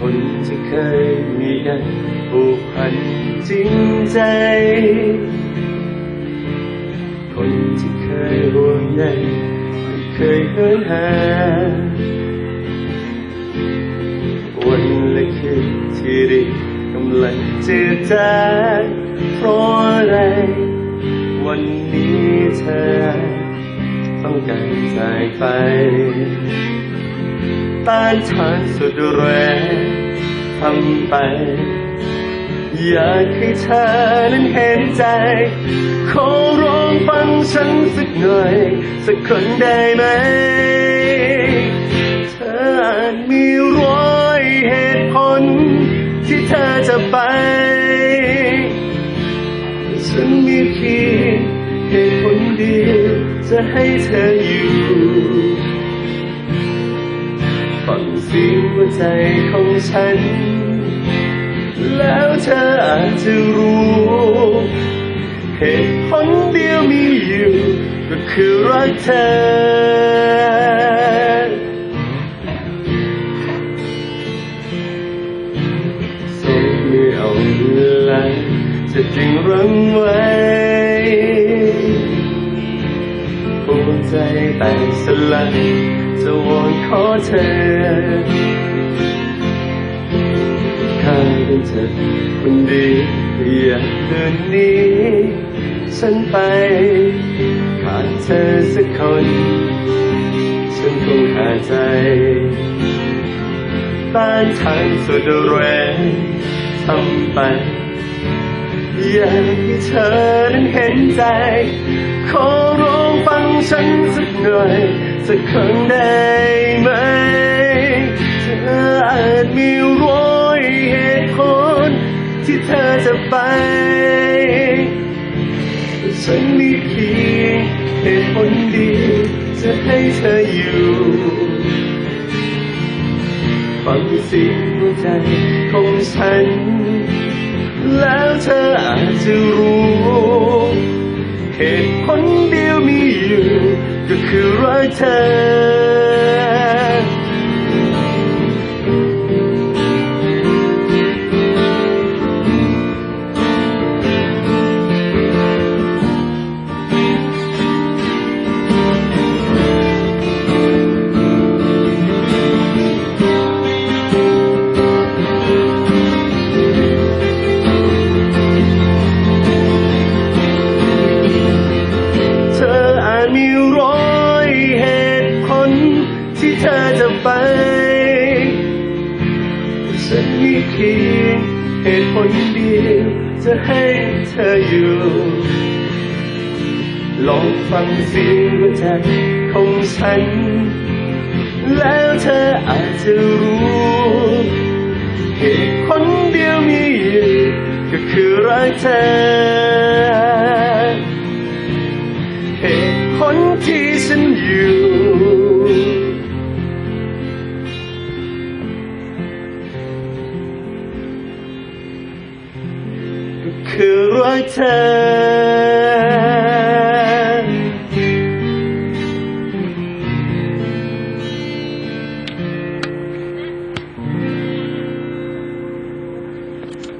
คนที่เคยมีกันผูกพันจริงใจ คนที่เคยห่วงใยไม่เคยเหินห่างวันและคืนที่ดีกำลังจืดจางเพราะอะไร วันนี้เธอ ต้องการสายไฟต้านทานสุดแรง ทำไป อยากให้เธอนั้นเห็นใจ ขอร้องฟังฉันสักหน่อย สักคนได้ไหม เธออาจมีร้อยเหตุผล ที่เธอจะไป ฉันมีเพียงเหตุผลเดียวจะให้เธออยู่ ฟังเสียงหัวใจของฉัน แล้วเธออาจจะรู้เหตุผลเดียวมีอยู่ ก็คือรักเธอส่งมือเอาเวลาจะจึงรังไว้ หัวใจแตกสลายจะวอนขอเธอข้าเป็นเธอคนดีอย่าเดินหนีฉันไปขาดเธอสักคน ฉันคงขาดใจต้านทานสุดแรงทำไปอยากให้เธอนั้นเห็นใจขอร้อง ฉันสักหน่อยสักครั้งได้ไหม เธออาจมีร้อยเหตุผลที่เธอจะไปฉันมีเพียงเหตุผลเดียวจะให้เธออยู่ฟังเสียงใจของฉัน แล้วเธออาจจะรู้ ก็คือรักเธอ ธอจะไปฉันมีเพียงเหตุผลเดียวจะให้เธออยู่ ลองฟังเสียงหัวใจของฉัน แล้วเธออาจจะรู้เหตุผลเดียวมีอยู่ก็คือรักเธอ who I tell.